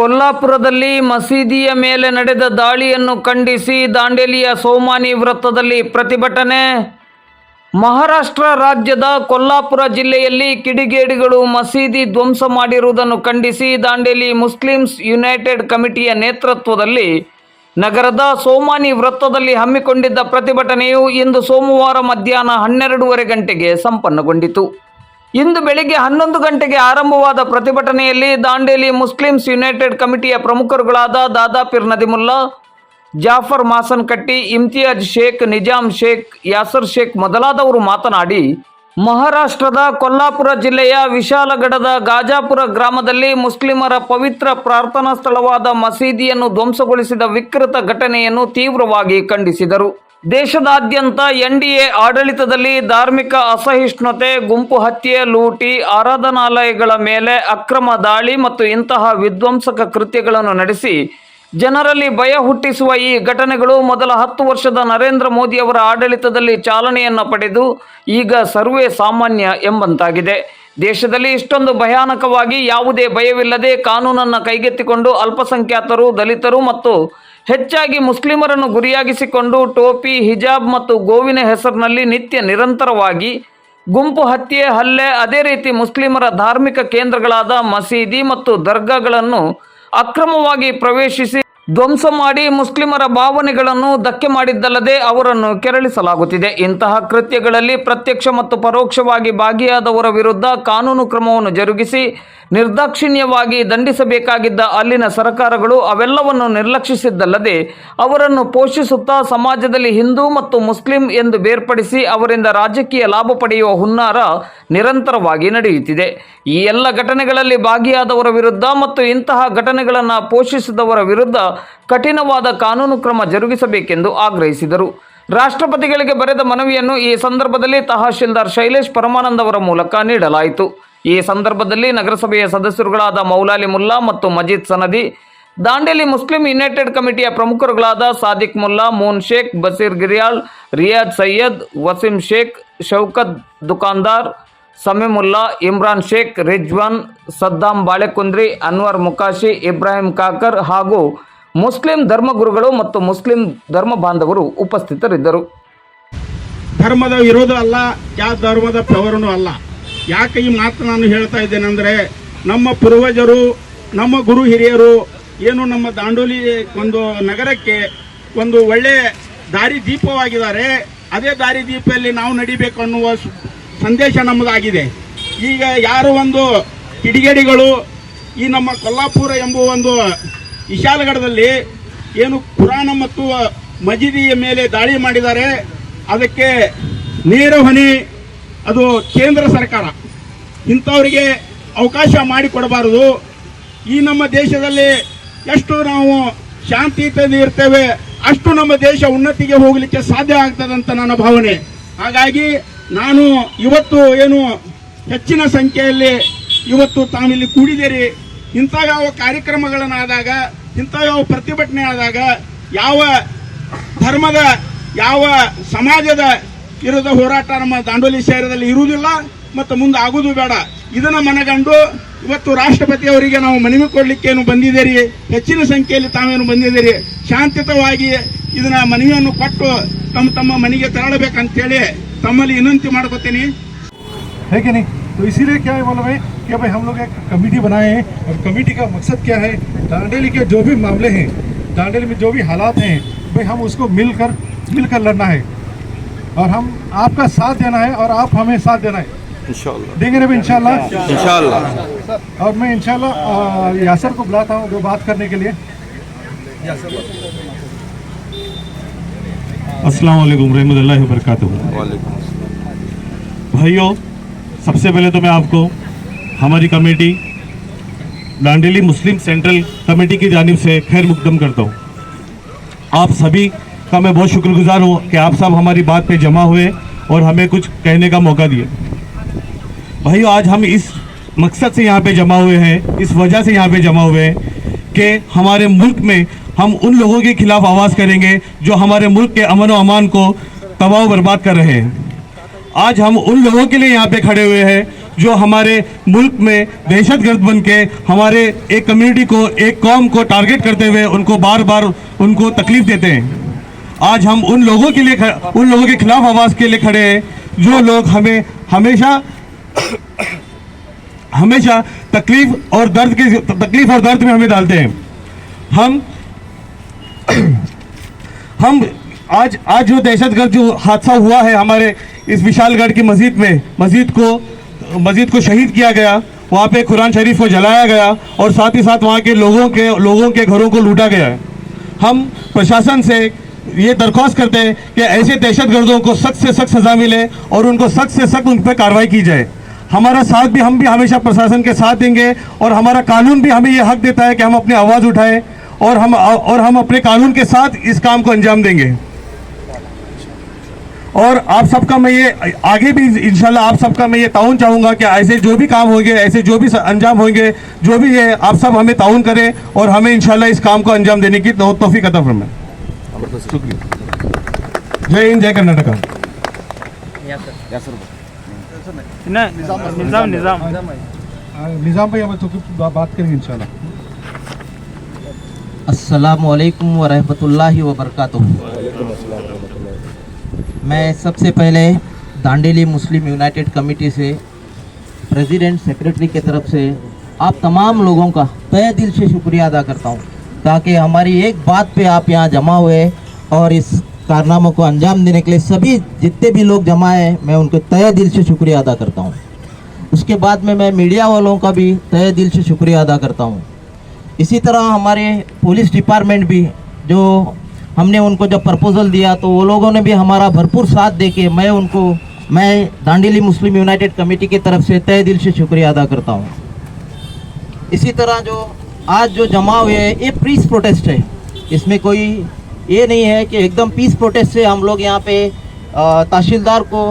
ಕೊಲ್ಲಾಪುರದಲ್ಲಿ ಮಸೀದಿಯ ಮೇಲೆ ನಡೆದ ದಾಳಿಯನ್ನು ಖಂಡಿಸಿ ದಾಂಡೇಲಿಯ ಸೋಮಾನಿ ವೃತ್ತದಲ್ಲಿ ಪ್ರತಿಭಟನೆ. ಮಹಾರಾಷ್ಟ್ರ ರಾಜ್ಯದ ಕೊಲ್ಲಾಪುರ ಜಿಲ್ಲೆಯಲ್ಲಿ ಕಿಡಿಗೇಡಿಗಳು ಮಸೀದಿ ಧ್ವಂಸ ಮಾಡಿರುವುದನ್ನು ಖಂಡಿಸಿ ದಾಂಡೇಲಿ ಮುಸ್ಲಿಮ್ಸ್ ಯುನೈಟೆಡ್ ಕಮಿಟಿಯ ನೇತೃತ್ವದಲ್ಲಿ ನಗರದ ಸೋಮಾನಿ ವೃತ್ತದಲ್ಲಿ ಹಮ್ಮಿಕೊಂಡಿದ್ದ ಪ್ರತಿಭಟನೆಯು ಇಂದು ಸೋಮವಾರ ಮಧ್ಯಾಹ್ನ ಹನ್ನೆರಡೂವರೆ ಗಂಟೆಗೆ ಸಂಪನ್ನಗೊಂಡಿತು. ಇಂದು ಬೆಳಿಗ್ಗೆ ಹನ್ನೊಂದು ಗಂಟೆಗೆ ಆರಂಭವಾದ ಪ್ರತಿಭಟನೆಯಲ್ಲಿ ದಾಂಡೇಲಿ ಮುಸ್ಲಿಮ್ಸ್ ಯುನೈಟೆಡ್ ಕಮಿಟಿಯ ಪ್ರಮುಖರುಗಳಾದ ದಾದಾಪಿರ್ ನದಿಮುಲ್ಲಾ, ಜಾಫರ್ ಮಾಸನ್ ಕಟ್ಟಿ, ಇಮ್ತಿಯಾಜ್ ಶೇಖ್ ನಿಜಾಮ್ ಶೇಖ್, ಯಾಸರ್ ಶೇಖ್ ಮೊದಲಾದವರು ಮಾತನಾಡಿ, ಮಹಾರಾಷ್ಟ್ರದ ಕೊಲ್ಲಾಪುರ ಜಿಲ್ಲೆಯ ವಿಶಾಲಗಡದ ಗಾಜಾಪುರ ಗ್ರಾಮದಲ್ಲಿ ಮುಸ್ಲಿಮರ ಪವಿತ್ರ ಪ್ರಾರ್ಥನಾ ಸ್ಥಳವಾದ ಮಸೀದಿಯನ್ನು ಧ್ವಂಸಗೊಳಿಸಿದ ವಿಕೃತ ಘಟನೆಯನ್ನು ತೀವ್ರವಾಗಿ ಖಂಡಿಸಿದರು. ದೇಶದಾದ್ಯಂತ ಎನ್ ಡಿ ಎ ಆಡಳಿತದಲ್ಲಿ ಧಾರ್ಮಿಕ ಅಸಹಿಷ್ಣುತೆ, ಗುಂಪು ಹತ್ಯೆ, ಲೂಟಿ, ಆರಾಧನಾಲಯಗಳ ಮೇಲೆ ಅಕ್ರಮ ದಾಳಿ ಮತ್ತು ಇಂತಹ ವಿಧ್ವಂಸಕ ಕೃತ್ಯಗಳನ್ನು ನಡೆಸಿ ಜನರಲ್ಲಿ ಭಯ ಹುಟ್ಟಿಸುವ ಈ ಘಟನೆಗಳು ಮೊದಲ ಹತ್ತು ವರ್ಷದ ನರೇಂದ್ರ ಮೋದಿಯವರ ಆಡಳಿತದಲ್ಲಿ ಚಾಲನೆಯನ್ನು ಪಡೆದು ಈಗ ಸರ್ವೇ ಸಾಮಾನ್ಯ ಎಂಬಂತಾಗಿದೆ. ದೇಶದಲ್ಲಿ ಇಷ್ಟೊಂದು ಭಯಾನಕವಾಗಿ ಯಾವುದೇ ಭಯವಿಲ್ಲದೆ ಕಾನೂನನ್ನು ಕೈಗೆತ್ತಿಕೊಂಡು ಅಲ್ಪಸಂಖ್ಯಾತರು, ದಲಿತರು ಮತ್ತು ಹೆಚ್ಚಾಗಿ ಮುಸ್ಲಿಮರನ್ನು ಗುರಿಯಾಗಿಸಿಕೊಂಡು ಟೋಪಿ, ಹಿಜಾಬ್ ಮತ್ತು ಗೋವಿನ ಹೆಸರಿನಲ್ಲಿ ನಿತ್ಯ ನಿರಂತರವಾಗಿ ಗುಂಪು ಹತ್ಯೆ, ಹಲ್ಲೆ, ಅದೇ ರೀತಿ ಮುಸ್ಲಿಮರ ಧಾರ್ಮಿಕ ಕೇಂದ್ರಗಳಾದ ಮಸೀದಿ ಮತ್ತು ದರ್ಗಾಗಳನ್ನು ಅಕ್ರಮವಾಗಿ ಪ್ರವೇಶಿಸಿ ಧ್ವಂಸ ಮಾಡಿ ಮುಸ್ಲಿಮರ ಭಾವನೆಗಳನ್ನು ಧಕ್ಕೆ ಮಾಡಿದ್ದಲ್ಲದೆ ಅವರನ್ನು ಕೆರಳಿಸಲಾಗುತ್ತಿದೆ. ಇಂತಹ ಕೃತ್ಯಗಳಲ್ಲಿ ಪ್ರತ್ಯಕ್ಷ ಮತ್ತು ಪರೋಕ್ಷವಾಗಿ ಭಾಗಿಯಾದವರ ವಿರುದ್ಧ ಕಾನೂನು ಕ್ರಮವನ್ನು ಜರುಗಿಸಿ, ನಿರ್ದಾಕ್ಷಿಣ್ಯವಾಗಿ ದಂಡಿಸಬೇಕಾಗಿದ್ದ ಅಲ್ಲಿನ ಸರ್ಕಾರಗಳು ಅವೆಲ್ಲವನ್ನು ನಿರ್ಲಕ್ಷಿಸಿದ್ದಲ್ಲದೆ ಅವರನ್ನು ಪೋಷಿಸುತ್ತಾ ಸಮಾಜದಲ್ಲಿ ಹಿಂದೂ ಮತ್ತು ಮುಸ್ಲಿಂ ಎಂದು ಬೇರ್ಪಡಿಸಿ ಅವರಿಂದ ರಾಜಕೀಯ ಲಾಭ ಪಡೆಯುವ ಹುನ್ನಾರ ನಿರಂತರವಾಗಿ ನಡೆಯುತ್ತಿದೆ. ಈ ಎಲ್ಲ ಘಟನೆಗಳಲ್ಲಿ ಭಾಗಿಯಾದವರ ವಿರುದ್ಧ ಮತ್ತು ಇಂತಹ ಘಟನೆಗಳನ್ನು ಪೋಷಿಸಿದವರ ವಿರುದ್ಧ ಕಠಿಣವಾದ ಕಾನೂನು ಕ್ರಮ ಜರುಗಿಸಬೇಕೆಂದು ಆಗ್ರಹಿಸಿದರು. ರಾಷ್ಟ್ರಪತಿಗಳಿಗೆ ಬರೆದ ಮನವಿಯನ್ನು ಈ ಸಂದರ್ಭದಲ್ಲಿ ತಹಶೀಲ್ದಾರ್ ಶೈಲೇಶ್ ಪರಮಾನಂದ್ ಅವರ ಮೂಲಕ ನೀಡಲಾಯಿತು. ಈ ಸಂದರ್ಭದಲ್ಲಿ ನಗರಸಭೆಯ ಸದಸ್ಯರುಗಳಾದ ಮೌಲಾಲಿ ಮುಲ್ಲಾ ಮತ್ತು ಮಜೀದ್ ಸನದಿ, ದಾಂಡೇಲಿ ಮುಸ್ಲಿಂ ಯುನೈಟೆಡ್ ಕಮಿಟಿಯ ಪ್ರಮುಖರುಗಳಾದ ಸಾದಿಕ್ ಮುಲ್ಲಾ, ಮೋನ್ ಶೇಖ್, ಬಸೀರ್ ಗಿರಿಯಾಳ್, ರಿಯಾಜ್ ಸೈಯದ್, ವಸೀಂ ಶೇಖ್, ಶೌಕತ್ ದುಕಾನ್ದಾರ್ ಸಮೀಮುಲ್ಲಾ ಇಮ್ರಾನ್ ಶೇಖ್, ರಿಜ್ವಾನ್, ಸದ್ದಾಂ ಬಾಳೆಕುಂದ್ರಿ, ಅನ್ವರ್ ಮುಕಾಶಿ, ಇಬ್ರಾಹಿಂ ಕಾಕರ್ ಹಾಗೂ ಮುಸ್ಲಿಂ ಧರ್ಮಗುರುಗಳು ಮತ್ತು ಮುಸ್ಲಿಂ ಧರ್ಮ ಬಾಂಧವರು ಉಪಸ್ಥಿತರಿದ್ದರು. ಧರ್ಮದ ವಿರೋಧ ಅಲ್ಲ ಯಾವ ಧರ್ಮದ ಪ್ರವರನು ಅಲ್ಲ. ಯಾಕೆ ಈ ಮಾತು ನಾನು ಹೇಳ್ತಾ ಇದ್ದೇನೆಂದರೆ ನಮ್ಮ ಪೂರ್ವಜರು, ನಮ್ಮ ಗುರು ಹಿರಿಯರು, ಏನು ನಮ್ಮ ದಾಂಡೋಲಿ ಒಂದು ನಗರಕ್ಕೆ ಒಂದು ಒಳ್ಳೆ ದಾರಿ ದೀಪವಾಗಿದ್ದಾರೆ, ಅದೇ ದಾರಿ ದೀಪದಲ್ಲಿ ನಾವು ನಡಿಬೇಕು ಅನ್ನುವ ಸಂದೇಶ ನಮ್ಮದಾಗಿದೆ ಈಗ ಯಾರು ಒಂದು ಕಿಡಿಗೇಡಿಗಳು, ಈ ನಮ್ಮ ಕೊಲ್ಲಾಪುರ ಎಂಬುವ ಒಂದು ವಿಶಾಲಗಢದಲ್ಲಿ ಏನು ಪುರಾಣ ಮತ್ತು ಮಜೀದಿಯ ಮೇಲೆ ದಾಳಿ ಮಾಡಿದ್ದಾರೆ. ಅದಕ್ಕೆ ನೇರ ಹೊಣೆ ಅದು ಕೇಂದ್ರ ಸರ್ಕಾರ. ಇಂಥವರಿಗೆ ಅವಕಾಶ ಮಾಡಿಕೊಡಬಾರದು. ಈ ನಮ್ಮ ದೇಶದಲ್ಲಿ ಎಷ್ಟು ನಾವು ಶಾಂತಿಯುತದಿಂದ ಇರ್ತೇವೆ, ಅಷ್ಟು ನಮ್ಮ ದೇಶ ಉನ್ನತಿಗೆ ಹೋಗಲಿಕ್ಕೆ ಸಾಧ್ಯ ಆಗ್ತದಂತ ನನ್ನ ಭಾವನೆ. ಹಾಗಾಗಿ ನಾನು ಇವತ್ತು ಏನು ಹೆಚ್ಚಿನ ಸಂಖ್ಯೆಯಲ್ಲಿ ಇವತ್ತು ತಾವಿಲ್ಲಿ ಕೂಡಿದ್ದೀರಿ. ಯಾವ ಕಾರ್ಯಕ್ರಮಗಳನ್ನಾದಾಗ ಇಂಥ ಯಾವ ಪ್ರತಿಭಟನೆ ಆದಾಗ ಯಾವ ಧರ್ಮದ, ಯಾವ ಸಮಾಜದ ಇರದ ಹೋರಾಟ ನಮ್ಮ ದಾಂಡೋಲಿ ಶಹರದಲ್ಲಿ ಇರುವುದಿಲ್ಲ ಮತ್ತು ಮುಂದೆ ಆಗೋದು ಬೇಡ. ಇದನ್ನು ಮನಗಂಡು ಇವತ್ತು ರಾಷ್ಟ್ರಪತಿ ಅವರಿಗೆ ನಾವು ಮನವಿ ಕೊಡಲಿಕ್ಕೇನು ಬಂದಿದ್ದೀರಿ ಹೆಚ್ಚಿನ ಸಂಖ್ಯೆಯಲ್ಲಿ ತಾವೇನು ಬಂದಿದ್ದೀರಿ ಶಾಂತಿತವಾಗಿ ಇದನ್ನ ಮನವಿಯನ್ನು ಕೊಟ್ಟು ತಮ್ಮ ತಮ್ಮ ಮನೆಗೆ ತೆರಳಬೇಕಂತೇಳಿ ತಮ್ಮಲ್ಲಿ ವಿನಂತಿ ಮಾಡ್ಕೋತೀನಿ. ಹೇಗೆ तो इसीलिए क्या है मालूम है कि भाई हम लोग एक कमेटी बनाए हैं। और कमेटी का मकसद क्या है? दांडेली के जो भी मामले हैं दांडेली में जो भी हालात हैं भाई हम उसको मिलकर मिलकर लड़ना है। और हम आपका साथ देना है और आप हमें साथ देना है। देंगे ना भाई इंशाल्लाह? इंशाल्लाह। और मैं इंशाल्लाह अ, यासर को बुलाता हूँ जो बात करने के लिए। अस्सलाम वालेकुम रहमतुल्लाहि व बरकातुहू। भाइयों सबसे पहले तो मैं आपको हमारी committee Dandeli Muslim central committee की जानब से खैर मुकदम करता हूँ। आप सभी का मैं बहुत शुक्रगुजार हूँ कि आप सब हमारी बात पे जमा हुए और हमें कुछ कहने का मौका दिए। भाई आज हम इस मकसद से यहाँ पे जमा हुए हैं, इस वजह से यहाँ पे जमा हुए हैं कि हमारे मुल्क में हम उन लोगों के खिलाफ आवाज़ करेंगे जो हमारे मुल्क के अमन व अमान को तबाह बर्बाद कर रहे हैं। आज हम उन लोगों के लिए यहाँ पे खड़े हुए हैं जो हमारे मुल्क में दहशतगर्द बन के हमारे एक कम्युनिटी को, एक कौम को टारगेट करते हुए उनको बार बार उनको तकलीफ़ देते हैं। आज हम उन लोगों के लिए उन लोगों के खिलाफ आवाज़ के लिए खड़े हैं जो लोग हमें हमेशा हमेशा तकलीफ़ और दर्द के, तकलीफ़ और दर्द में हमें डालते हैं। हम हम आज आज जो दहशतगर्द जो हादसा हुआ है हमारे इस विशालगढ़ की मस्जिद में, मस्जिद को मस्जिद को शहीद किया गया, वहाँ पे कुरान शरीफ को जलाया गया और साथ ही साथ वहाँ के लोगों के लोगों के घरों को लूटा गया हम प्रशासन से ये दरख्वास्त करते हैं कि ऐसे दहशतगर्दों को सख्त से सख्त सजा मिले और उनको सख्त से सख्त उन पर कार्रवाई की जाए। हमारा साथ भी हम भी हमेशा प्रशासन के साथ देंगे और हमारा कानून भी हमें ये हक देता है कि हम अपनी आवाज़ उठाएँ और हम और हम अपने कानून के साथ इस काम को अंजाम देंगे। और आप सबका मैं ये आगे भी इंशाल्लाह आप सबका मैं ये ताउन चाहूँगा कि ऐसे जो भी काम होंगे ऐसे जो भी अंजाम होंगे जो भी है आप सब हमें ताउन करें और हमें इंशाल्लाह इस काम को अंजाम देने की तो, तोफ़ी कदम फरमाएँ। शुक्रिया जय हिंद जय कर्नाटका। निज़ाम निज़ाम तो बात करेंगे इन अस्सलाम वालेकुम वरहमतुल्लाहि मैं सबसे पहले दांडेली मुस्लिम यूनाइटेड कमेटी से, प्रेसिडेंट सेक्रेटरी के तरफ़ से आप तमाम लोगों का तय दिल से शुक्रिया अदा करता हूँ, ताकि हमारी एक बात पे आप यहाँ जमा हुए और इस कारनामों को अंजाम देने के लिए सभी जितने भी लोग जमा हैं, मैं उनको तय दिल से शुक्रिया अदा करता हूँ। उसके बाद में मैं मीडिया वालों का भी तय दिल से शुक्रिया अदा करता हूँ। इसी तरह हमारे पुलिस डिपार्टमेंट भी, जो हमने उनको जब प्रपोजल दिया तो वो लोगों ने भी हमारा भरपूर साथ दे के मैं उनको, मैं दांडेली मुस्लिम यूनाइटेड कमेटी की तरफ़ से तय दिल से शुक्रिया अदा करता हूँ। इसी तरह जो, आज जो जमा हुए हैं, ये पीस प्रोटेस्ट है। इसमें कोई ये नहीं है कि एकदम पीस प्रोटेस्ट से हम लोग यहाँ पे तहसीलदार को,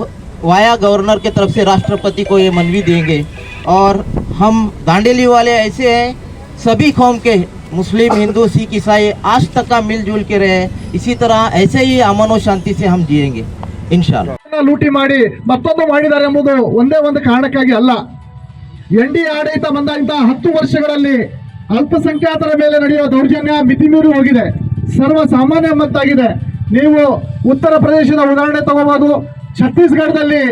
वाया गवर्नर के तरफ़ से राष्ट्रपति को ये मनवी देंगे। और हम दांडेली वाले ऐसे हैं, सभी कौम के मुस्लिम हिंदू सिख ईसाई आज तक का मिलजुल के रहे इसी तरह ऐसे ही अमन और शांति से हम जिएंगे इंशाल्लाह ಲೂಟಿ ಮಾಡಿ ಮತ್ತೊಂದು ಮಾಡಿದ್ದಾರೆ ಎಂಬುದು ಒಂದೇ ಒಂದು ಕಾರಣಕ್ಕಾಗಿ ಅಲ್ಲ ಎನ್ ಡಿ ಆಡಳಿತ ಬಂದಂತ ಹತ್ತು ವರ್ಷಗಳಲ್ಲಿ ಅಲ್ಪಸಂಖ್ಯಾತರ ಮೇಲೆ ನಡೆಯುವ ದೌರ್ಜನ್ಯ ಮಿತಿಮೀರಿ ಹೋಗಿದೆ ಸರ್ವ ಸಾಮಾನ್ಯ ಎಂಬಂತಾಗಿದೆ ನೀವು ಉತ್ತರ ಪ್ರದೇಶದ ಉದಾಹರಣೆ ತಗೋಬಹುದು ಛತ್ತೀಸ್ಗಢದಲ್ಲಿ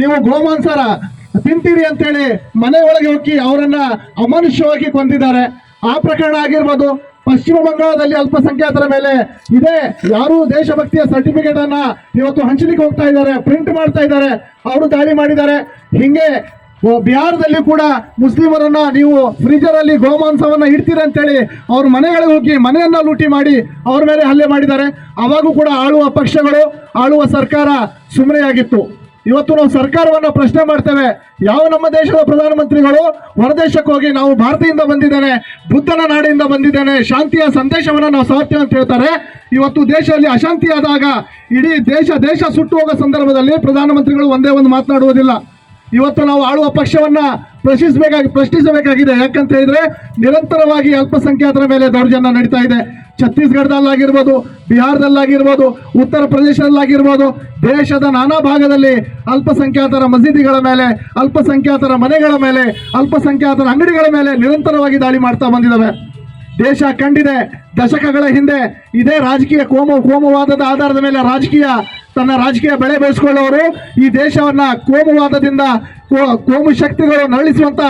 ನೀವು ಗೋಮಾಂಸಾರ ತಿಂತೀರಿ ಅಂತೇಳಿ ಮನೆ ಒಳಗೆ ಹೋಗಿ ಅವರನ್ನ ಅಮಾನುಷ್ಯವಾಗಿ ಕೊಂದಿದ್ದಾರೆ ಆ ಪ್ರಕರಣ ಆಗಿರ್ಬೋದು, ಪಶ್ಚಿಮ ಬಂಗಾಳದಲ್ಲಿ ಅಲ್ಪಸಂಖ್ಯಾತರ ಮೇಲೆ ಇದೇ. ಯಾರು ದೇಶಭಕ್ತಿಯ ಸರ್ಟಿಫಿಕೇಟ್ ಅನ್ನ ಇವತ್ತು ಹಂಚಲಿಕ್ಕೆ ಹೋಗ್ತಾ ಇದ್ದಾರೆ ಪ್ರಿಂಟ್ ಮಾಡ್ತಾ ಇದ್ದಾರೆ, ಅವರು ದಾಳಿ ಮಾಡಿದ್ದಾರೆ. ಹಿಂಗೆ ಬಿಹಾರದಲ್ಲಿ ಕೂಡ ಮುಸ್ಲಿಮರನ್ನ ನೀವು ಫ್ರೀಜರ್ ಅಲ್ಲಿ ಗೋಮಾಂಸವನ್ನ ಇಡ್ತೀರ ಅಂತೇಳಿ ಅವ್ರ ಮನೆಗಳಿಗೆ ಹೋಗಿ ಮನೆಯನ್ನ ಲೂಟಿ ಮಾಡಿ ಅವ್ರ ಮೇಲೆ ಹಲ್ಲೆ ಮಾಡಿದ್ದಾರೆ. ಅವಾಗೂ ಕೂಡ ಆಳುವ ಪಕ್ಷಗಳು, ಆಳುವ ಸರ್ಕಾರ ಸುಮ್ಮನೆಯಾಗಿತ್ತು ಇವತ್ತು ನಾವು ಸರ್ಕಾರವನ್ನ ಪ್ರಶ್ನೆ ಮಾಡ್ತೇವೆ. ಯಾವ ನಮ್ಮ ದೇಶದ ಪ್ರಧಾನಮಂತ್ರಿಗಳು ಹೊರದೇಶಕ್ಕೆ ಹೋಗಿ ನಾವು ಭಾರತದಿಂದ ಬಂದಿದ್ದೇನೆ, ಬುದ್ಧನ ನಾಡಿನಿಂದ ಬಂದಿದ್ದೇನೆ, ಶಾಂತಿಯ ಸಂದೇಶವನ್ನ ನಾವು ಸಾರ್ತೀವಿ ಅಂತ ಹೇಳ್ತಾರೆ. ಇವತ್ತು ದೇಶದಲ್ಲಿ ಅಶಾಂತಿ ಆದಾಗ ಇಡೀ ದೇಶ ದೇಶ ಸುಟ್ಟು ಹೋಗೋ ಸಂದರ್ಭದಲ್ಲಿ ಪ್ರಧಾನಮಂತ್ರಿಗಳು ಒಂದೇ ಒಂದು ಮಾತನಾಡುವುದಿಲ್ಲ. ಇವತ್ತು ನಾವು ಆಳುವ ಪಕ್ಷವನ್ನ ಪ್ರಶ್ನಿಸಬೇಕಾಗಿ, ಪ್ರಶ್ನಿಸಬೇಕಾಗಿದೆ. ಯಾಕಂತ ಹೇಳಿದ್ರೆ ನಿರಂತರವಾಗಿ ಅಲ್ಪಸಂಖ್ಯಾತರ ಮೇಲೆ ದೌರ್ಜನ್ಯ ನಡೀತಾ ಇದೆ. ಛತ್ತೀಸ್ಗಢದಲ್ಲಾಗಿರ್ಬೋದು, ಬಿಹಾರದಲ್ಲಾಗಿರ್ಬೋದು, ಉತ್ತರ ಪ್ರದೇಶದಲ್ಲಾಗಿರ್ಬೋದು, ದೇಶದ ನಾನಾ ಭಾಗದಲ್ಲಿ ಅಲ್ಪಸಂಖ್ಯಾತರ ಮಸೀದಿಗಳ ಮೇಲೆ, ಅಲ್ಪಸಂಖ್ಯಾತರ ಮನೆಗಳ ಮೇಲೆ, ಅಲ್ಪಸಂಖ್ಯಾತರ ಅಂಗಡಿಗಳ ಮೇಲೆ ನಿರಂತರವಾಗಿ ದಾಳಿ ಮಾಡ್ತಾ ಬಂದಿದ್ದಾವೆ. ದೇಶ ಕಂಡಿದೆ. ದಶಕಗಳ ಹಿಂದೆ ಇದೇ ರಾಜಕೀಯ ಕೋಮ, ಕೋಮವಾದದ ಆಧಾರದ ಮೇಲೆ ರಾಜಕೀಯ ತನ್ನ ರಾಜಕೀಯ ಬೆಳೆ ಬೆಳೆಸ್ಕೊಳ್ಳೋರು ಈ ದೇಶವನ್ನ ಕೋಮುವಾದದಿಂದ ಕೋಮು ಶಕ್ತಿಗಳು ನರಳಿಸುವಂತ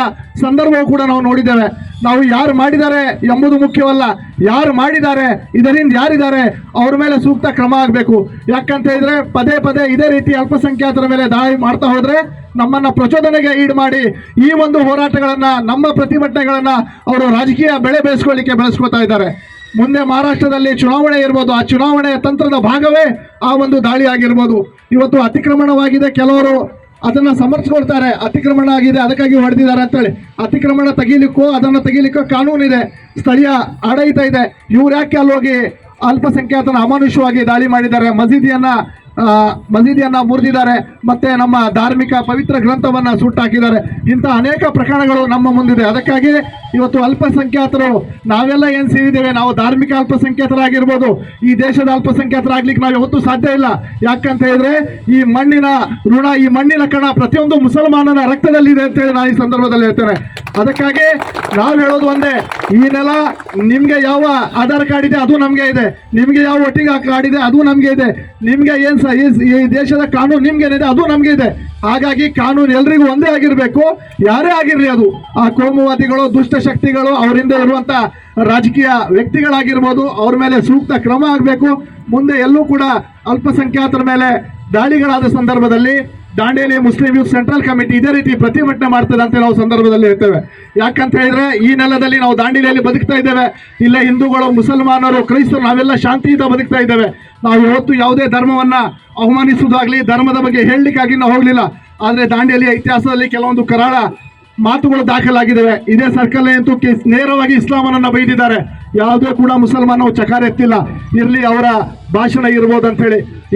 ಸಂದರ್ಭವೂ ಕೂಡ ನಾವು ನೋಡಿದ್ದೇವೆ. ನಾವು ಯಾರು ಮಾಡಿದ್ದಾರೆ ಎಂಬುದು ಮುಖ್ಯವಲ್ಲ. ಯಾರು ಮಾಡಿದ್ದಾರೆ, ಇದರಿಂದ ಯಾರಿದ್ದಾರೆ, ಅವ್ರ ಮೇಲೆ ಸೂಕ್ತ ಕ್ರಮ ಆಗಬೇಕು. ಯಾಕಂತ ಹೇಳಿದ್ರೆ ಪದೇ ಪದೇ ಇದೇ ರೀತಿ ಅಲ್ಪಸಂಖ್ಯಾತರ ಮೇಲೆ ದಾಳಿ ಮಾಡ್ತಾ ಹೋದ್ರೆ ನಮ್ಮನ್ನ ಪ್ರಚೋದನೆಗೆ ಈಡು ಮಾಡಿ ಈ ಒಂದು ಹೋರಾಟಗಳನ್ನ, ನಮ್ಮ ಪ್ರತಿಭಟನೆಗಳನ್ನ ಅವರು ರಾಜಕೀಯ ಬೆಳೆ ಬೆಳೆಸ್ಕೊಳ್ಳಿಕ್ಕೆ ಬೆಳೆಸ್ಕೊತಾ ಇದ್ದಾರೆ. ಮುಂದೆ ಮಹಾರಾಷ್ಟ್ರದಲ್ಲಿ ಚುನಾವಣೆ ಇರ್ಬೋದು, ಆ ಚುನಾವಣೆಯ ತಂತ್ರದ ಭಾಗವೇ ಆ ಒಂದು ದಾಳಿ ಆಗಿರ್ಬೋದು. ಇವತ್ತು ಅತಿಕ್ರಮಣವಾಗಿದೆ, ಕೆಲವರು ಅದನ್ನ ಸಮರ್ಥಿಸ್ಕೊಳ್ತಾರೆ, ಅತಿಕ್ರಮಣ ಆಗಿದೆ, ಅದಕ್ಕಾಗಿ ಹೊಡೆದಿದ್ದಾರೆ ಅಂತೇಳಿ. ಅತಿಕ್ರಮಣ ತೆಗಿಲಿಕ್ಕೂ, ಅದನ್ನು ತೆಗಿಲಿಕ್ಕೂ ಕಾನೂನಿದೆ ಸ್ಥಳೀಯ ಆಡಳಿತ ಇದೆ. ಇವ್ರು ಯಾಕೆ ಅಲ್ಲಿ ಹೋಗಿ ಅಲ್ಪಸಂಖ್ಯಾತನ ಅಮಾನುಷವಾಗಿ ದಾಳಿ ಮಾಡಿದ್ದಾರೆ? ಮಸೀದಿಯನ್ನ ಮಸೀದಿಯನ್ನ ಮುರಿದಿದ್ದಾರೆ. ಮತ್ತೆ ನಮ್ಮ ಧಾರ್ಮಿಕ ಪವಿತ್ರ ಗ್ರಂಥವನ್ನ ಸುಟ್ಟಾಕಿದ್ದಾರೆ. ಇಂಥ ಅನೇಕ ಪ್ರಕರಣಗಳು ನಮ್ಮ ಮುಂದಿದೆ. ಅದಕ್ಕಾಗಿ ಇವತ್ತು ಅಲ್ಪಸಂಖ್ಯಾತರು, ನಾವೆಲ್ಲ ಏನು ಸೇರಿದ್ದೇವೆ? ನಾವು ಧಾರ್ಮಿಕ ಅಲ್ಪಸಂಖ್ಯಾತರಾಗಿರ್ಬೋದು. ಈ ದೇಶದ ಅಲ್ಪಸಂಖ್ಯಾತರಾಗ್ಲಿಕ್ಕೆ ನಾವು ಯಾವತ್ತೂ ಸಾಧ್ಯ ಇಲ್ಲ. ಯಾಕಂತ ಹೇಳಿದ್ರೆ, ಈ ಮಣ್ಣಿನ ಋಣ, ಈ ಮಣ್ಣಿನ ಕಣ ಪ್ರತಿಯೊಂದು ಮುಸಲ್ಮಾನನ ರಕ್ತದಲ್ಲಿದೆ ಅಂತ ಹೇಳಿ ನಾನು ಈ ಸಂದರ್ಭದಲ್ಲಿ ಹೇಳ್ತೇನೆ. ಅದಕ್ಕಾಗಿ ನಾವು ಹೇಳೋದು ಒಂದೇ, ಈ ನೆಲ ನಿಮ್ಗೆ ಯಾವ ಆಧಾರ್ ಕಾರ್ಡ್ ಇದೆ, ಅದು ನಮ್ಗೆ ಇದೆ. ನಿಮ್ಗೆ ಯಾವ ಒಟ್ಟಿಗೆ ಕಾರ್ಡ್ ಇದೆ, ಅದು ನಮ್ಗೆ ಇದೆ. ನಿಮ್ಗೆ ಏನ್ ಈ- ಈ ದೇಶದ ಕಾನೂನು ನಿಮ್ಗೇನಿದೆ, ಅದು ನಮ್ಗೆ ಇದೆ ಹಾಗಾಗಿ ಕಾನೂನು ಎಲ್ರಿಗೂ ಒಂದೇ ಆಗಿರಬೇಕು. ಯಾರೇ ಆಗಿರಲಿ ಅದು. ಆ ಕೋಮುವಾದಿಗಳು, ದುಷ್ಟ ಶಕ್ತಿಗಳು, ಅವರಿಂದ ಇರುವಂತ ರಾಜಕೀಯ ವ್ಯಕ್ತಿಗಳಾಗಿರ್ಬೋದು, ಅವ್ರ ಮೇಲೆ ಸೂಕ್ತ ಕ್ರಮ ಆಗಬೇಕು. ಮುಂದೆ ಎಲ್ಲೂ ಕೂಡ ಅಲ್ಪಸಂಖ್ಯಾತರ ಮೇಲೆ ದಾಳಿಗಳಾದ ಸಂದರ್ಭದಲ್ಲಿ Dandeli Muslim youth central committee ಇದೇ ರೀತಿ ಪ್ರತಿಭಟನೆ ಮಾಡ್ತದೆ ಅಂತ ನಾವು ಸಂದರ್ಭದಲ್ಲಿ ಹೇಳ್ತೇವೆ. ಯಾಕಂತ ಹೇಳಿದ್ರೆ ಈ ನೆಲದಲ್ಲಿ ನಾವು ದಾಂಡೇಲಿಯಲ್ಲಿ ಬದುಕ್ತಾ ಇದ್ದೇವೆ. ಇಲ್ಲ ಹಿಂದೂಗಳು, ಮುಸಲ್ಮಾನರು, ಕ್ರೈಸ್ತರು, ನಾವೆಲ್ಲ ಶಾಂತಿಯಿಂದ ಬದುಕ್ತಾ ಇದ್ದೇವೆ. ನಾವು ಇವತ್ತು ಯಾವುದೇ ಧರ್ಮವನ್ನ ಅವಮಾನಿಸುವುದಾಗಲಿ, ಧರ್ಮದ ಬಗ್ಗೆ ಹೇಳಲಿಕ್ಕಾಗಿ ನಾವು ಹೋಗಲಿಲ್ಲ. ಆದರೆ ದಾಂಡೇಲಿಯ ಇತಿಹಾಸದಲ್ಲಿ ಕೆಲವೊಂದು ಕರಾಳ ಮಾತುಗಳು ದಾಖಲಾಗಿದ್ದಾವೆ ಇದೇ ಸರ್ಕಲ್ ಅಂತೂ ನೇರವಾಗಿ ಇಸ್ಲಾಮನನ್ನು ಬೈದಿದ್ದಾರೆ. ಯಾವುದೇ ಕೂಡ ಮುಸಲ್ಮಾನವು ಚಕಾರ ಎತ್ತಿಲ್ಲ. ಇರಲಿ ಅವರ ಭಾಷಣ ಇರ್ಬೋದು ಅಂತ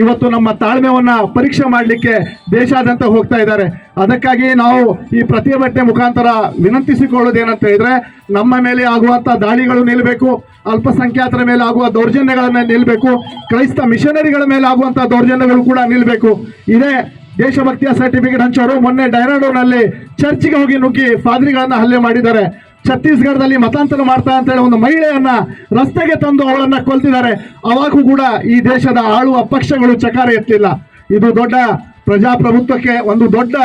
ಇವತ್ತು ನಮ್ಮ ತಾಳ್ಮೆಯನ್ನು ಪರೀಕ್ಷೆ ಮಾಡಲಿಕ್ಕೆ ದೇಶಾದ್ಯಂತ ಹೋಗ್ತಾ ಇದ್ದಾರೆ. ಅದಕ್ಕಾಗಿ ನಾವು ಈ ಪ್ರತಿಭಟನೆ ಮುಖಾಂತರ ವಿನಂತಿಸಿಕೊಳ್ಳೋದು ಏನಂತ ಹೇಳಿದ್ರೆ, ನಮ್ಮ ಮೇಲೆ ಆಗುವಂಥ ದಾಳಿಗಳು ನಿಲ್ಲಬೇಕು ಅಲ್ಪಸಂಖ್ಯಾತರ ಮೇಲೆ ಆಗುವ ದೌರ್ಜನ್ಯಗಳನ್ನು ನಿಲ್ಲಬೇಕು ಕ್ರೈಸ್ತ ಮಿಷನರಿಗಳ ಮೇಲೆ ಆಗುವಂಥ ದೌರ್ಜನ್ಯಗಳು ಕೂಡ ನಿಲ್ಲಬೇಕು ಇದೇ ದೇಶಭಕ್ತಿಯ ಸರ್ಟಿಫಿಕೇಟ್ ಹಂಚೋರು. ಮೊನ್ನೆ ನಲ್ಲಿ ಚರ್ಚ್ಗೆ ಹೋಗಿ ನುಗ್ಗಿ ಪಾದ್ರಿಗಳನ್ನ ಹಲ್ಲೆ ಮಾಡಿದ್ದಾರೆ. ಛತ್ತೀಸ್ಗಢದಲ್ಲಿ ಮತಾಂತರ ಮಾಡ್ತಾ ಅಂತ ಹೇಳಿ ಒಂದು ಮಹಿಳೆಯನ್ನ ರಸ್ತೆಗೆ ತಂದು ಅವಳನ್ನ ಕೊಲ್ತಿದ್ದಾರೆ. ಅವಾಗೂ ಕೂಡ ಈ ದೇಶದ ಆಳುವ ಪಕ್ಷಗಳು ಚಕಾರ ಎತ್ತಿಲ್ಲ ಇದು ದೊಡ್ಡ ಪ್ರಜಾಪ್ರಭುತ್ವಕ್ಕೆ ಒಂದು ದೊಡ್ಡ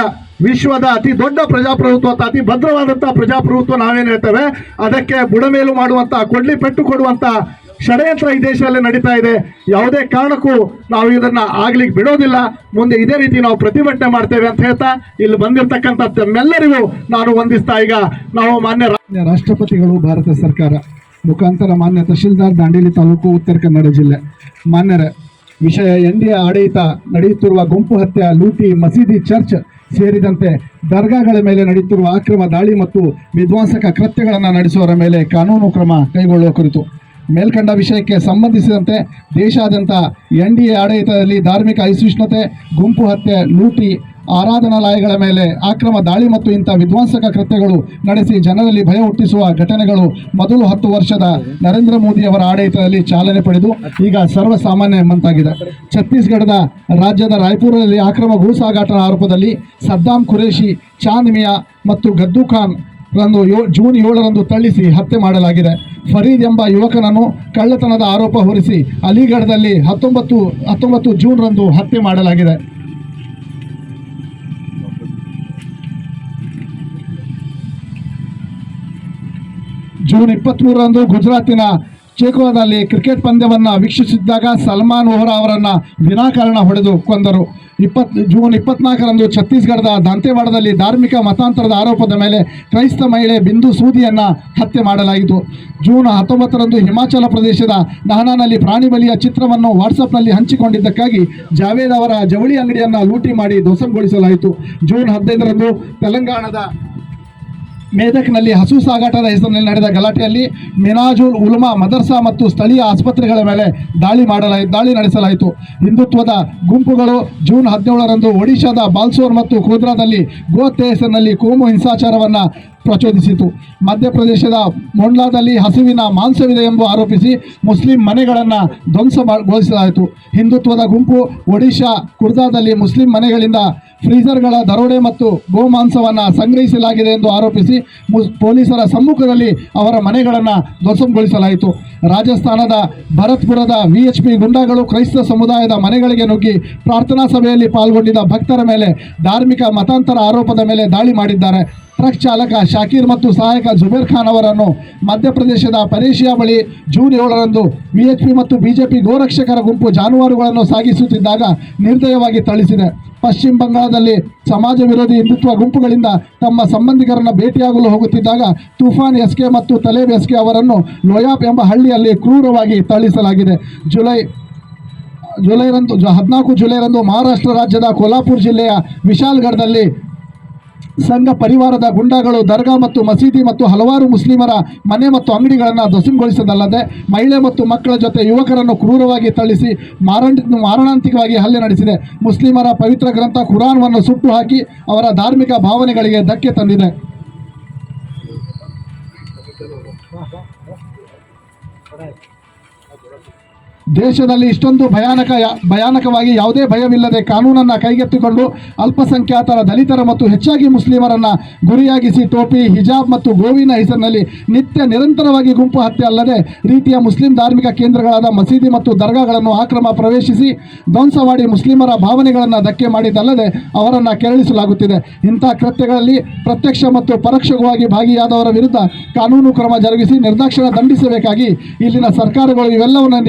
ವಿಶ್ವದ ಅತಿ ದೊಡ್ಡ ಪ್ರಜಾಪ್ರಭುತ್ವ, ಅಂತ ಅತಿ ಭದ್ರವಾದಂತಹ ಪ್ರಜಾಪ್ರಭುತ್ವ ನಾವೇನು ಹೇಳ್ತೇವೆ? ಅದಕ್ಕೆ ಬುಡಮೇಲು ಮಾಡುವಂತಹ ಕೊಡ್ಲಿ ಪೆಟ್ಟು ಕೊಡುವಂತ ಷಡ್ಯಂತ್ರ ಈ ದೇಶದಲ್ಲಿ ನಡೀತಾ ಇದೆ. ಯಾವುದೇ ಕಾರಣಕ್ಕೂ ನಾವು ಇದನ್ನು ಆಗ್ಲಿಕ್ಕೆ ಬಿಡೋದಿಲ್ಲ. ಮುಂದೆ ಇದೇ ರೀತಿ ನಾವು ಪ್ರತಿಭಟನೆ ಮಾಡ್ತೇವೆ ಅಂತ ಹೇಳ್ತಾ ಇಲ್ಲಿ ಬಂದಿರತಕ್ಕಂಥ ತಮ್ಮೆಲ್ಲರಿಗೂ ನಾನು ವಂದಿಸ್ತಾ ಈಗ ನಾವು ಮಾನ್ಯ ರಾಷ್ಟ್ರಪತಿಗಳು, ಭಾರತ ಸರ್ಕಾರ, ಮುಖಾಂತರ ಮಾನ್ಯ ತಹಶೀಲ್ದಾರ್, ದಾಂಡೇಲಿ ತಾಲೂಕು, ಉತ್ತರ ಕನ್ನಡ ಜಿಲ್ಲೆ. ಮಾನ್ಯರೇ, ವಿಷಯ ಎನ್ ಡಿ ಆಡಳಿತ ನಡೆಯುತ್ತಿರುವ ಗುಂಪು ಹತ್ಯೆ, ಲೂಟಿ, ಮಸೀದಿ ಚರ್ಚ್ ಸೇರಿದಂತೆ ದರ್ಗಾಗಳ ಮೇಲೆ ನಡೆಯುತ್ತಿರುವ ಅಕ್ರಮ ದಾಳಿ ಮತ್ತು ವಿಧ್ವಂಸಕ ಕೃತ್ಯಗಳನ್ನು ನಡೆಸುವವರ ಮೇಲೆ ಕಾನೂನು ಕ್ರಮ ಕೈಗೊಳ್ಳುವ ಕುರಿತು. ಮೇಲ್ಕಂಡ ವಿಷಯಕ್ಕೆ ಸಂಬಂಧಿಸಿದಂತೆ ದೇಶಾದ್ಯಂತ ಎನ್ ಡಿ ಎ ಆಡಳಿತದಲ್ಲಿ ಧಾರ್ಮಿಕ ಅಸಹಿಷ್ಣುತೆ ಗುಂಪು ಹತ್ಯೆ, ಲೂಟಿ, ಆರಾಧನಾಲಯಗಳ ಮೇಲೆ ಅಕ್ರಮ ದಾಳಿ ಮತ್ತು ಇಂಥ ವಿಧ್ವಂಸಕ ಕೃತ್ಯಗಳು ನಡೆಸಿ ಜನರಲ್ಲಿ ಭಯ ಹುಟ್ಟಿಸುವ ಘಟನೆಗಳು ಮೊದಲು ಹತ್ತು ವರ್ಷದ ನರೇಂದ್ರ ಮೋದಿಯವರ ಆಡಳಿತದಲ್ಲಿ ಚಾಲನೆ ಪಡೆದು ಈಗ ಸರ್ವಸಾಮಾನ್ಯ ಎಂಬಂತಾಗಿದೆ ಛತ್ತೀಸ್ಗಢದ ರಾಜ್ಯದ ರಾಯ್ಪುರದಲ್ಲಿ ಅಕ್ರಮ ಭೂ ಸಾಗಾಟ ಆರೋಪದಲ್ಲಿ ಸದ್ದಾಂ ಖುರೇಶಿ ಚಾಂದ್ ಮಿಯಾ ಮತ್ತು ಗದ್ದು ಖಾನ್ ರಂದು ಜೂನ್ ಏಳರಂದು ತಳ್ಳಿಸಿ ಹತ್ಯೆ ಮಾಡಲಾಗಿದೆ. ಫರೀದ್ ಎಂಬ ಯುವಕನನ್ನು ಕಳ್ಳತನದ ಆರೋಪ ಹೊರಿಸಿ ಅಲಿಗಢದಲ್ಲಿ ಹತ್ತೊಂಬತ್ತು ಹತ್ತೊಂಬತ್ತು ಜೂನ್ ರಂದು ಹತ್ಯೆ ಮಾಡಲಾಗಿದೆ. ಜೂನ್ ಇಪ್ಪತ್ತ್ಮೂರರಂದು ಗುಜರಾತಿನ ಚೇಕೋದಲ್ಲಿ ಕ್ರಿಕೆಟ್ ಪಂದ್ಯವನ್ನು ವೀಕ್ಷಿಸಿದ್ದಾಗ ಸಲ್ಮಾನ್ ಓಹ್ರಾ ಅವರನ್ನು ವಿನಾಕಾರಣ ಹೊಡೆದು ಕೊಂದರು. ಇಪ್ಪತ್, ಜೂನ್ ಇಪ್ಪತ್ನಾಲ್ಕರಂದು ಛತ್ತೀಸ್ಗಢದ ದಂತೆವಾಡದಲ್ಲಿ ಧಾರ್ಮಿಕ ಮತಾಂತರದ ಆರೋಪದ ಮೇಲೆ ಕ್ರೈಸ್ತ ಮಹಿಳೆ ಬಿಂದು ಸೂದಿಯನ್ನು ಹತ್ಯೆ ಮಾಡಲಾಯಿತು. ಜೂನ್ ಹತ್ತೊಂಬತ್ತರಂದು ಹಿಮಾಚಲ ಪ್ರದೇಶದ ನಹನಾನಲ್ಲಿ ಪ್ರಾಣಿ ಬಲಿಯ ಚಿತ್ರವನ್ನು ವಾಟ್ಸಪ್ನಲ್ಲಿ ಹಂಚಿಕೊಂಡಿದ್ದಕ್ಕಾಗಿ ಜಾವೇದ್ ಅವರ ಜವಳಿ ಅಂಗಡಿಯನ್ನು ಲೂಟಿ ಮಾಡಿ ಧ್ವಂಸಗೊಳಿಸಲಾಯಿತು ಜೂನ್ ಹದಿನೈದರಂದು ತೆಲಂಗಾಣದ ಮೇದಕ್ನಲ್ಲಿ ಹಸು ಸಾಗಾಟದ ಹೆಸರಿನಲ್ಲಿ ನಡೆದ ಗಲಾಟೆಯಲ್ಲಿ ಮಿನಾಜುಲ್ ಉಲ್ಮಾ ಮದರ್ಸಾ ಮತ್ತು ಸ್ಥಳೀಯ ಆಸ್ಪತ್ರೆಗಳ ಮೇಲೆ ದಾಳಿ ಮಾಡಲಾಯಿ, ದಾಳಿ ನಡೆಸಲಾಯಿತು. ಹಿಂದುತ್ವದ ಗುಂಪುಗಳು ಜೂನ್ ಹದಿನೇಳರಂದು ಒಡಿಶಾದ ಬಾಲ್ಸೋರ್ ಮತ್ತು ಖೋದ್ರಾದಲ್ಲಿ ಗೋತ್ ಹೆಸರಿನಲ್ಲಿ ಕೋಮು ಹಿಂಸಾಚಾರವನ್ನು ಪ್ರಚೋದಿಸಿತು. ಮಧ್ಯಪ್ರದೇಶದ ಮೊಂಡ್ಲಾದಲ್ಲಿ ಹಸುವಿನ ಮಾಂಸವಿದೆ ಎಂದು ಆರೋಪಿಸಿ ಮುಸ್ಲಿಂ ಮನೆಗಳನ್ನು ಧ್ವಂಸಗೊಳಿಸಲಾಯಿತು ಹಿಂದುತ್ವದ ಗುಂಪು ಒಡಿಶಾ ಕುರ್ದಾದಲ್ಲಿ ಮುಸ್ಲಿಂ ಮನೆಗಳಿಂದ ಫ್ರೀಜರ್ಗಳ ದರೋಡೆ ಮತ್ತು ಗೋಮಾಂಸವನ್ನು ಸಂಗ್ರಹಿಸಲಾಗಿದೆ ಎಂದು ಆರೋಪಿಸಿ ಪೊಲೀಸರ ಸಮ್ಮುಖದಲ್ಲಿ ಅವರ ಮನೆಗಳನ್ನು ಧ್ವಂಸಗೊಳಿಸಲಾಯಿತು. ರಾಜಸ್ಥಾನದ ಭರತ್ಪುರದ ವಿ ಎಚ್ ಪಿ ಗುಂಡಾಗಳು ಕ್ರೈಸ್ತ ಸಮುದಾಯದ ಮನೆಗಳಿಗೆ ನುಗ್ಗಿ ಪ್ರಾರ್ಥನಾ ಸಭೆಯಲ್ಲಿ ಪಾಲ್ಗೊಂಡಿದ್ದ ಭಕ್ತರ ಮೇಲೆ ಧಾರ್ಮಿಕ ಮತಾಂತರ ಆರೋಪದ ಮೇಲೆ ದಾಳಿ ಮಾಡಿದ್ದಾರೆ. ಟ್ರಕ್ ಚಾಲಕ ಶಾಕೀರ್ ಮತ್ತು ಸಹಾಯಕ ಜುಬೇರ್ ಖಾನ್ ಅವರನ್ನು ಮಧ್ಯಪ್ರದೇಶದ ಪರೇಶಿಯಾ ಬಳಿ ಜೂನ್ ಏಳರಂದು ವಿಎಚ್ಪಿ ಮತ್ತು ಬಿಜೆಪಿ ಗೋರಕ್ಷಕರ ಗುಂಪು ಜಾನುವಾರುಗಳನ್ನು ಸಾಗಿಸುತ್ತಿದ್ದಾಗ ನಿರ್ದಯವಾಗಿ ಥಳಿಸಿದೆ. ಪಶ್ಚಿಮ ಬಂಗಾಳದಲ್ಲಿ ಸಮಾಜ ವಿರೋಧಿ ಹಿಂದುತ್ವ ಗುಂಪುಗಳಿಂದ ತಮ್ಮ ಸಂಬಂಧಿಕರನ್ನು ಭೇಟಿಯಾಗಲು ಹೋಗುತ್ತಿದ್ದಾಗ ತುಫಾನ್ ಎಸ್ಕೆ ಮತ್ತು ತಲೇಬ್ ಎಸ್ಕೆ ಅವರನ್ನು ಲೋಯಾಪ್ ಎಂಬ ಹಳ್ಳಿಯಲ್ಲಿ ಕ್ರೂರವಾಗಿ ಥಳಿಸಲಾಗಿದೆ. ಜುಲೈ, ಜುಲೈರಂದು, ಹದಿನಾಲ್ಕು ಜುಲೈರಂದು ಮಹಾರಾಷ್ಟ್ರ ರಾಜ್ಯದ ಕೋಲ್ಹಾಪುರ ಜಿಲ್ಲೆಯ ವಿಶಾಲ್ಗಢದಲ್ಲಿ ಸಂಘ ಪರಿವಾರದ ಗುಂಡಾಗಳು, ದರ್ಗಾ ಮತ್ತು ಮಸೀದಿ ಮತ್ತು ಹಲವಾರು ಮುಸ್ಲಿಮರ ಮನೆ ಮತ್ತು ಅಂಗಡಿಗಳನ್ನು ದಸುಗೊಳಿಸದಲ್ಲದೆ ಮಹಿಳೆ ಮತ್ತು ಮಕ್ಕಳ ಜೊತೆ ಯುವಕರನ್ನು ಕ್ರೂರವಾಗಿ ಥಳಿಸಿ ಮಾರಣ್ ಮಾರಣಾಂತಿಕವಾಗಿ ಹಲ್ಲೆ ನಡೆಸಿದೆ. ಮುಸ್ಲಿಮರ ಪವಿತ್ರ ಗ್ರಂಥ ಕುರಾನ್ವನ್ನು ಸುಟ್ಟು ಹಾಕಿ ಅವರ ಧಾರ್ಮಿಕ ಭಾವನೆಗಳಿಗೆ ಧಕ್ಕೆ ತಂದಿದೆ. ದೇಶದಲ್ಲಿ ಇಷ್ಟೊಂದು ಭಯಾನಕ ಭಯಾನಕವಾಗಿ ಯಾವುದೇ ಭಯವಿಲ್ಲದೆ ಕಾನೂನನ್ನು ಕೈಗೆತ್ತಿಕೊಂಡು ಅಲ್ಪಸಂಖ್ಯಾತರ, ದಲಿತರ ಮತ್ತು ಹೆಚ್ಚಾಗಿ ಮುಸ್ಲಿಮರನ್ನ ಗುರಿಯಾಗಿಸಿ ಟೋಪಿ, ಹಿಜಾಬ್ ಮತ್ತು ಗೋವಿನ ಹೆಸರಿನಲ್ಲಿ ನಿತ್ಯ ನಿರಂತರವಾಗಿ ಗುಂಪು ಹತ್ಯೆ ಅಲ್ಲದೆ ರೀತಿಯ ಮುಸ್ಲಿಂ ಧಾರ್ಮಿಕ ಕೇಂದ್ರಗಳಾದ ಮಸೀದಿ ಮತ್ತು ದರ್ಗಾಗಳನ್ನು ಆಕ್ರಮ ಪ್ರವೇಶಿಸಿ ಧ್ವಂಸ ಮಾಡಿ ಮುಸ್ಲಿಮರ ಭಾವನೆಗಳನ್ನು ಧಕ್ಕೆ ಮಾಡಿದ್ದಲ್ಲದೆ ಅವರನ್ನು ಕೆರಳಿಸಲಾಗುತ್ತಿದೆ. ಇಂಥ ಕೃತ್ಯಗಳಲ್ಲಿ ಪ್ರತ್ಯಕ್ಷ ಮತ್ತು ಪರೋಕ್ಷವಾಗಿ ಭಾಗಿಯಾದವರ ವಿರುದ್ಧ ಕಾನೂನು ಕ್ರಮ ಜರುಗಿಸಿ ನಿರ್ದಾಕ್ಷಿಣ್ಯ ದಂಡಿಸಬೇಕಾಗಿ ಇಲ್ಲಿನ ಸರ್ಕಾರಗಳು ಇವೆಲ್ಲವನ್ನು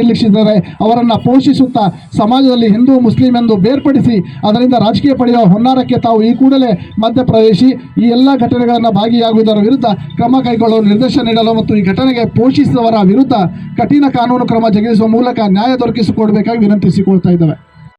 ನಿರ್ಲಕ್ಷಿಸಿದರೆ ಅವರನ್ನು ಪೋಷಿಸುತ್ತಾ ಸಮಾಜದಲ್ಲಿ ಹಿಂದೂ, ಮುಸ್ಲಿಂ ಎಂದು ಬೇರ್ಪಡಿಸಿ ಅದರಿಂದ ರಾಜಕೀಯ ಪಡೆಯುವ ಹೊನ್ನಾರಕ್ಕೆ ತಾವು ಈ ಕೂಡಲೇ ಮಧ್ಯಪ್ರವೇಶಿ, ಈ ಎಲ್ಲ ಘಟನೆಗಳನ್ನು ಭಾಗಿಯಾಗುವುದರ ವಿರುದ್ಧ ಕ್ರಮ ಕೈಗೊಳ್ಳಲು ನಿರ್ದೇಶನ ನೀಡಲು ಮತ್ತು ಈ ಘಟನೆಗೆ ಪೋಷಿಸಿದವರ ವಿರುದ್ಧ ಕಠಿಣ ಕಾನೂನು ಕ್ರಮ ಜಗಿಸುವ ಮೂಲಕ ನ್ಯಾಯ ದೊರಕಿಸಿಕೊಡಬೇಕಾಗಿ ವಿನಂತಿಸಿಕೊಳ್ತಾ ಇದ್ದೇವೆ.